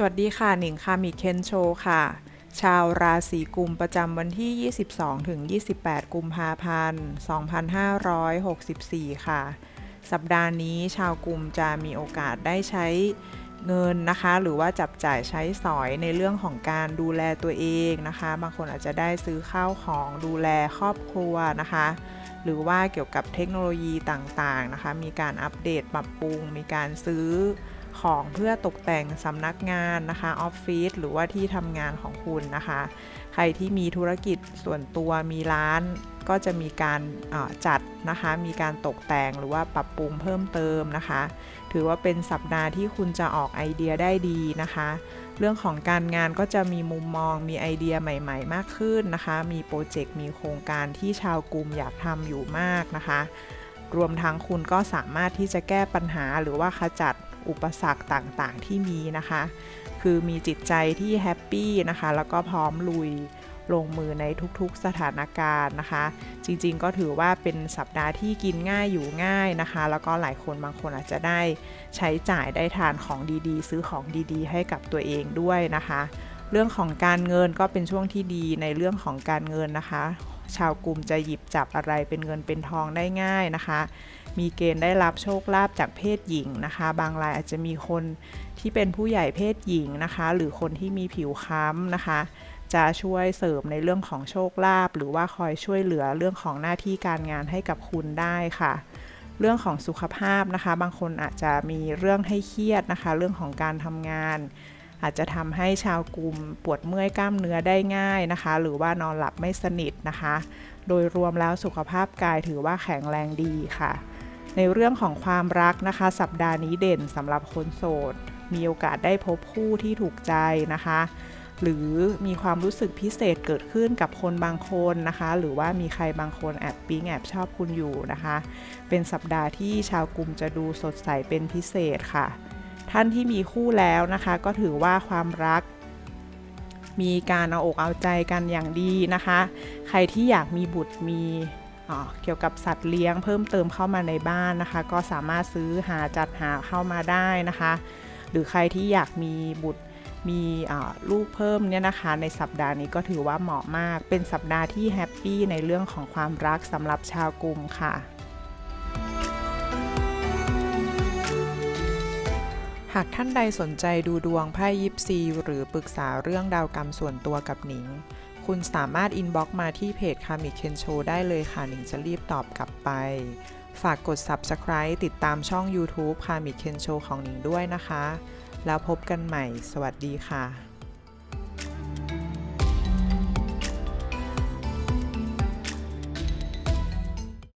สวัสดีค่ะหนิงคามิเคนโชค่ะ ชาวราศีกุมประจำวันที่ 22 ถึง 28 กุมภาพันธ์ 2564 ค่ะ สัปดาห์นี้ชาวกุมจะมีโอกาสได้ใช้เงินนะคะ หรือว่าจับจ่ายใช้สอยในเรื่องของการดูแลตัวเองนะคะ บางคนอาจจะได้ซื้อข้าวของดูแลครอบครัวนะคะ หรือว่าเกี่ยวกับเทคโนโลยีต่างๆนะคะ มีการอัปเดตปรับปรุง มีการซื้อ ของเพื่อตกแต่งสำนักงานนะคะออฟฟิศหรือว่าที่ทำงานของคุณนะคะ ใครที่มีธุรกิจส่วนตัวมีร้านก็จะมีการจัดนะคะ มีการตกแต่งหรือว่าปรับปรุงเพิ่มเติมนะคะ ถือว่าเป็นสัปดาห์ที่คุณจะออกไอเดียได้ดีนะคะ เรื่องของการงานก็จะมีมุมมองมีไอเดียใหม่ๆ มากขึ้นนะคะ มีโปรเจกต์มีโครงการที่ชาวกลุ่มอยากทำอยู่มากนะคะ รวมทั้งคุณก็สามารถที่จะแก้ปัญหาหรือว่าขจัด อุปสรรคต่างๆ ที่มีนะคะ คือมีจิตใจที่แฮปปี้นะคะ แล้วก็พร้อมลุยลงมือในทุกๆสถานการณ์นะคะ จริงๆก็ถือว่าเป็นสัปดาห์ที่กินง่ายอยู่ง่ายนะคะ แล้วก็หลายคนบางคนอาจจะได้ใช้จ่ายได้ทานของดีๆ ซื้อของดีๆ ให้กับตัวเองด้วยนะคะ เรื่องของการเงินก็เป็นช่วงที่ดีในเรื่องของการเงินนะคะ ชาวกลุ่มจะหยิบจับอะไรเป็นเงินเป็นทองได้ง่ายนะคะ มีเกณฑ์ได้รับโชคลาภจากเพศหญิงนะคะ บางรายอาจจะมีคนที่เป็นผู้ใหญ่เพศหญิงนะคะ หรือคนที่มีผิวค้ำนะคะ จะช่วยเสริมในเรื่องของโชคลาภหรือว่าคอยช่วยเหลือเรื่องของหน้าที่การงานให้กับคุณได้ค่ะ เรื่องของสุขภาพนะคะ บางคนอาจจะมีเรื่องให้เครียดนะคะ เรื่องของการทำงานอาจจะทำให้ชาวกลุ่มปวดเมื่อยกล้ามเนื้อได้ง่ายนะคะ หรือว่านอนหลับไม่สนิทนะคะ โดยรวมแล้วสุขภาพกายถือว่าแข็งแรงดีค่ะ ในเรื่องของความรักนะคะ สัปดาห์นี้เด่นสำหรับคนโสด มีโอกาสได้พบคู่ที่ถูกใจนะคะ หรือมีความรู้สึกพิเศษเกิดขึ้นกับคนบางคนนะคะ หรือว่ามีใครบางคนแอบปิ๊งแอบชอบคุณอยู่นะคะ เป็นสัปดาห์ที่ชาวกลุ่มจะดูสดใสเป็นพิเศษค่ะ ท่านที่มีคู่แล้วนะคะ ก็ถือว่าความรักมีการเอาอกเอาใจกันอย่างดีนะคะ ใครที่อยากมีบุตรมี เกี่ยวกับสัตว์เลี้ยงเพิ่มเติมเข้ามาในบ้านนะคะ ก็สามารถซื้อหาจัดหาเข้ามาได้นะคะ หรือใครที่อยากมีบุตรมีลูกเพิ่มเนี่ยนะคะในสัปดาห์นี้ก็ถือว่าเหมาะมาก เป็นสัปดาห์ที่แฮปปี้ในเรื่องของความรักสำหรับชาวกลุ่มค่ะหากท่านใดสนใจดูดวงไพ่ยิปซี หรือปรึกษาเรื่องดาวกรรมส่วนตัวกับหนิง คุณสามารถอินบ็อกมาที่เพจคามิเคนโชได้เลยค่ะหนิงจะรีบตอบกลับไป ฝากกด Subscribe ติดตามช่อง YouTube คามิเคนโชของหนิงด้วยนะคะ แล้วพบกันใหม่ สวัสดีค่ะ